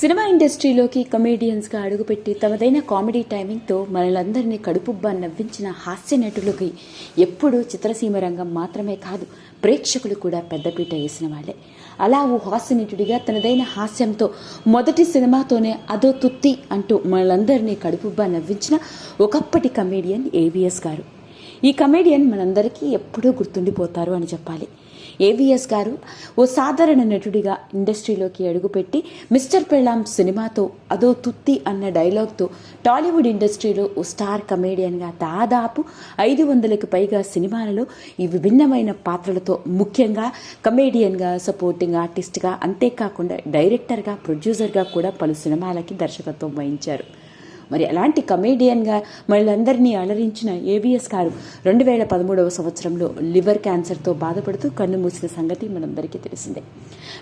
Cinema ఇండస్ట్రీలోకి కమేడియన్స్గా అడుగుపెట్టి తమదైన కామెడీ టైమింగ్తో మనలందరినీ కడుపుబ్బా నవ్వించిన హాస్య నటులకి ఎప్పుడూ చిత్రసీమ రంగం మాత్రమే కాదు ప్రేక్షకులు కూడా పెద్దపీట వేసిన వాళ్ళే. అలా ఓ హాస్య నటుడిగా తనదైన హాస్యంతో మొదటి సినిమాతోనే అదో తుత్తి అంటూ మనలందరినీ కడుపుబ్బా నవ్వించిన ఒకప్పటి కమేడియన్ ఏవిఎస్ గారు. ఈ కమేడియన్ మనందరికీ ఎప్పుడూ గుర్తుండిపోతారు అని చెప్పాలి. ఏవిఎస్ గారు ఓ సాధారణ నటుడిగా ఇండస్ట్రీలోకి అడుగుపెట్టి మిస్టర్ పెళ్ళాం సినిమాతో అదో తుత్తి అన్న డైలాగ్తో టాలీవుడ్ ఇండస్ట్రీలో ఓ స్టార్ కమేడియన్గా దాదాపు ఐదు వందలకు పైగా సినిమాలలో ఈ విభిన్నమైన పాత్రలతో ముఖ్యంగా కమేడియన్గా సపోర్టింగ్ ఆర్టిస్ట్గా అంతేకాకుండా డైరెక్టర్గా ప్రొడ్యూసర్గా కూడా పలు సినిమాలకి దర్శకత్వం వహించారు. మరి అలాంటి కమేడియన్గా మళ్ళందరినీ అలరించిన ఏబిఎస్ గారు రెండు వేల పదమూడవ సంవత్సరంలో లివర్ క్యాన్సర్తో బాధపడుతూ కన్ను మూసిన సంగతి మనందరికీ తెలిసిందే.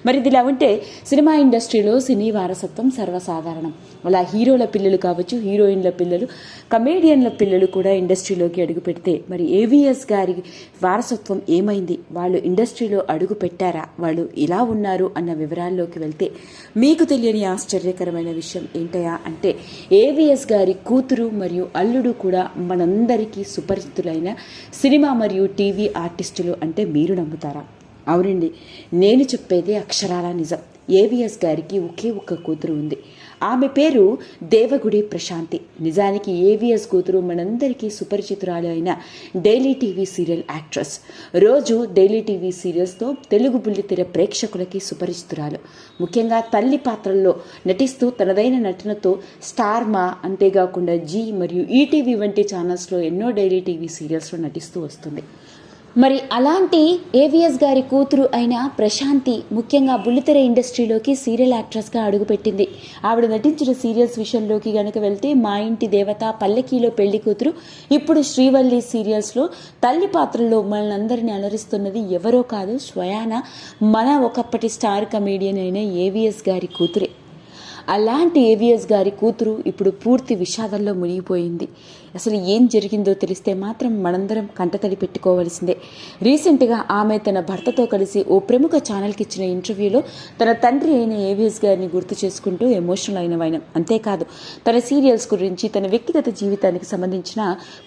మరి ఇదిలా ఉంటే సినిమా ఇండస్ట్రీలో సినీ వారసత్వం సర్వసాధారణం. అలా హీరోల పిల్లలు కావచ్చు హీరోయిన్ల పిల్లలు కమేడియన్ల పిల్లలు కూడా ఇండస్ట్రీలోకి అడుగు పెడితే మరి ఏవిఎస్ గారి వారసత్వం ఏమైంది? వాళ్ళు ఇండస్ట్రీలో అడుగు పెట్టారా? వాళ్ళు ఇలా ఉన్నారు అన్న వివరాల్లోకి వెళ్తే మీకు తెలియని ఆశ్చర్యకరమైన విషయం ఏంటయా అంటే ఏవిఎస్ గారి కూతురు మరియు అల్లుడు కూడా మనందరికీ సుపరిచితులైన సినిమా మరియు టీవీ ఆర్టిస్టులు అంటే మీరు నమ్ముతారా? అవునండి. నేను చెప్పేది అక్షరాల నిజం. ఏవిఎస్ గారికి ఒకే ఒక్క కూతురు ఉంది. ఆమె పేరు దేవగుడి ప్రశాంతి. నిజానికి ఏవిఎస్ కూతురు మనందరికీ సుపరిచితురాలు అయిన డైలీ టీవీ సీరియల్ యాక్ట్రెస్. రోజు డైలీ టీవీ సీరియల్స్తో తెలుగు బుల్లితెర ప్రేక్షకులకి సుపరిచితురాలు. ముఖ్యంగా తల్లి పాత్రల్లో నటిస్తూ తనదైన నటనతో స్టార్ మా అంతేకాకుండా జీ మరియు ఈటీవీ వంటి ఛానల్స్లో ఎన్నో డైలీ టీవీ సీరియల్స్లో నటిస్తూ వస్తుంది. మరి అలాంటి ఏవిఎస్ గారి కూతురు అయిన ప్రశాంతి ముఖ్యంగా బుల్లితెర ఇండస్ట్రీలోకి సీరియల్ యాక్ట్రెస్గా అడుగుపెట్టింది. ఆవిడ నటించిన సీరియల్స్ విషయంలోకి గనుక వెళ్తే మా ఇంటి దేవత పల్లెకీలో పెళ్ళి కూతురు ఇప్పుడు శ్రీవల్లి సీరియల్స్లో తల్లి పాత్రలో మనందరిని అలరిస్తున్నది ఎవరో కాదు స్వయాన మన ఒకప్పటి స్టార్ కమేడియన్ అయిన ఏవిఎస్ గారి కూతురే. అలాంటి ఏవిఎస్ గారి కూతురు ఇప్పుడు పూర్తి విషాదంలో మునిగిపోయింది. అసలు ఏం జరిగిందో తెలిస్తే మాత్రం మనందరం కంటతడి పెట్టుకోవలసిందే. రీసెంట్గా ఆమె తన భర్తతో కలిసి ఓ ప్రముఖ ఛానల్కి ఇచ్చిన ఇంటర్వ్యూలో తన తండ్రి అయిన ఏవిఎస్ గారిని గుర్తు చేసుకుంటూ ఎమోషనల్ అయినవైనం అంతేకాదు తన సీరియల్స్ గురించి తన వ్యక్తిగత జీవితానికి సంబంధించిన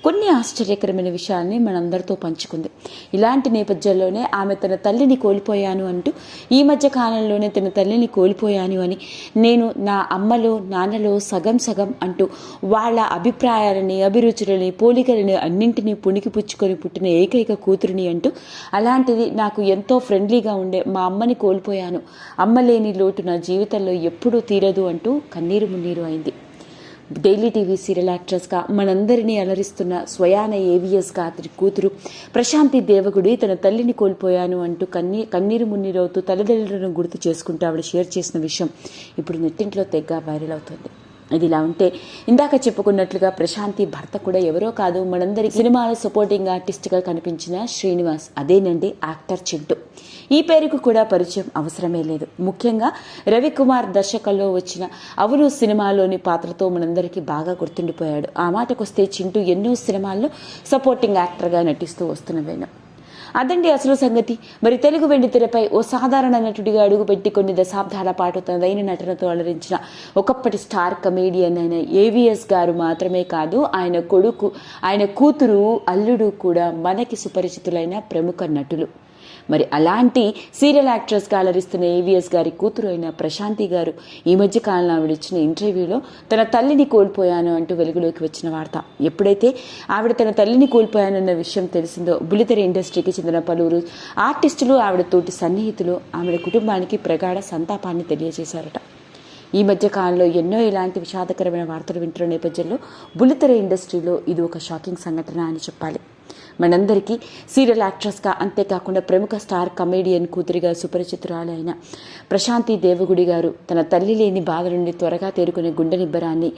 కొన్ని ఆశ్చర్యకరమైన విషయాల్ని మనందరితో పంచుకుంది. ఇలాంటి నేపథ్యంలోనే ఆమె తన తల్లిని కోల్పోయాను అంటూ ఈ మధ్య కాలంలోనే తన తల్లిని కోల్పోయాను అని నేను నా నా అమ్మలో నాన్నలో సగం సగం అంటూ వాళ్ళ అభిప్రాయాలని అభిరుచులని పోలికలని అన్నింటినీ పుణికి పుచ్చుకొని పుట్టిన ఏకైక కూతురిని అంటూ అలాంటిది నాకు ఎంతో ఫ్రెండ్లీగా ఉండే మా అమ్మని కోల్పోయాను. అమ్మ లేని లోటు నా జీవితంలో ఎప్పుడూ తీరదు అంటూ కన్నీరు మున్నీరు అయింది. డైలీ టీవీ సీరియల్ యాక్ట్రెస్గా మనందరినీ అలరిస్తున్న స్వయాన ఏవిఎస్గా అతని కూతురు ప్రశాంతి దేవగుడి తన తల్లిని కోల్పోయాను అంటూ కన్నీ కన్నీరు మున్నీరవుతూ తల్లిదండ్రులను గుర్తు చేసుకుంటూ ఆవిడ షేర్ చేసిన విషయం ఇప్పుడు నెట్టింట్లో తెగ్గ వైరల్ అవుతుంది. ఇది ఇలా ఉంటే ఇందాక చెప్పుకున్నట్లుగా ప్రశాంతి భర్త కూడా ఎవరో కాదు. మనందరి సినిమాలో సపోర్టింగ్ ఆర్టిస్ట్గా కనిపించిన శ్రీనివాస్. అదేనండి యాక్టర్ చింటూ. ఈ పేరుకు కూడా పరిచయం అవసరమే లేదు. ముఖ్యంగా రవికుమార్ దర్శకంలో వచ్చిన అవును సినిమాలోని పాత్రతో మనందరికీ బాగా గుర్తుండిపోయాడు. ఆ మాటకొస్తే చింటూ ఎన్నో సినిమాల్లో సపోర్టింగ్ యాక్టర్గా నటిస్తూ వస్తున్నవేను అదండి అసలు సంగతి. మరి తెలుగు వెండి తెరపై ఓ సాధారణ నటుడిగా అడుగుపెట్టి కొన్ని దశాబ్దాల పాటు తనదైన నటనతో అలరించిన ఒకప్పటి స్టార్ కమేడియన్ అయిన ఏవిఎస్ గారు మాత్రమే కాదు ఆయన కొడుకు ఆయన కూతురు అల్లుడు కూడా మనకి సుపరిచితులైన ప్రముఖ నటులు. మరి అలాంటి సీరియల్ యాక్ట్రెస్గా అలరిస్తున్న ఏవిఎస్ గారి కూతురు అయిన ప్రశాంతి గారు ఈ మధ్య కాలంలో ఆవిడ ఇచ్చిన ఇంటర్వ్యూలో తన తల్లిని కోల్పోయాను అంటూ వెలుగులోకి వచ్చిన వార్త. ఎప్పుడైతే ఆవిడ తన తల్లిని కోల్పోయానన్న విషయం తెలిసిందో బుల్లితెర ఇండస్ట్రీకి చెందిన పలువురు ఆర్టిస్టులు ఆవిడ తోటి సన్నిహితులు ఆవిడ కుటుంబానికి ప్రగాఢ సంతాపాన్ని తెలియజేశారట. ఈ మధ్య కాలంలో ఎన్నో ఇలాంటి విషాదకరమైన వార్తలు వింటున్న నేపథ్యంలో బుల్లితెర ఇండస్ట్రీలో ఇది ఒక షాకింగ్ సంఘటన అని చెప్పాలి. మనందరికీ సీరియల్ యాక్ట్రెస్గా అంతేకాకుండా ప్రముఖ స్టార్ కమేడియన్ కూతురిగా సుపరిచితురాలైన ప్రశాంతి దేవగుడి గారు తన తల్లి లేని బాధ నుండి త్వరగా తేరుకునే గుండె నిబ్బరాన్ని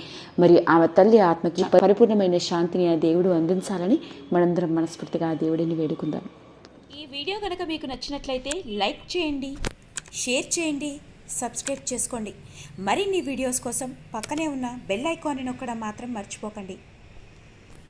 మరియు ఆమె తల్లి ఆత్మకి పరిపూర్ణమైన శాంతిని ఆ దేవుడు అందించాలని మనందరం మనస్ఫూర్తిగా ఆ దేవుడిని వేడుకుందాం. ఈ వీడియో కనుక మీకు నచ్చినట్లయితే లైక్ చేయండి షేర్ చేయండి సబ్స్క్రైబ్ చేసుకోండి. మరిన్ని వీడియోస్ కోసం పక్కనే ఉన్న బెల్ ఐకాన్ని నొక్కడం మాత్రం మర్చిపోకండి.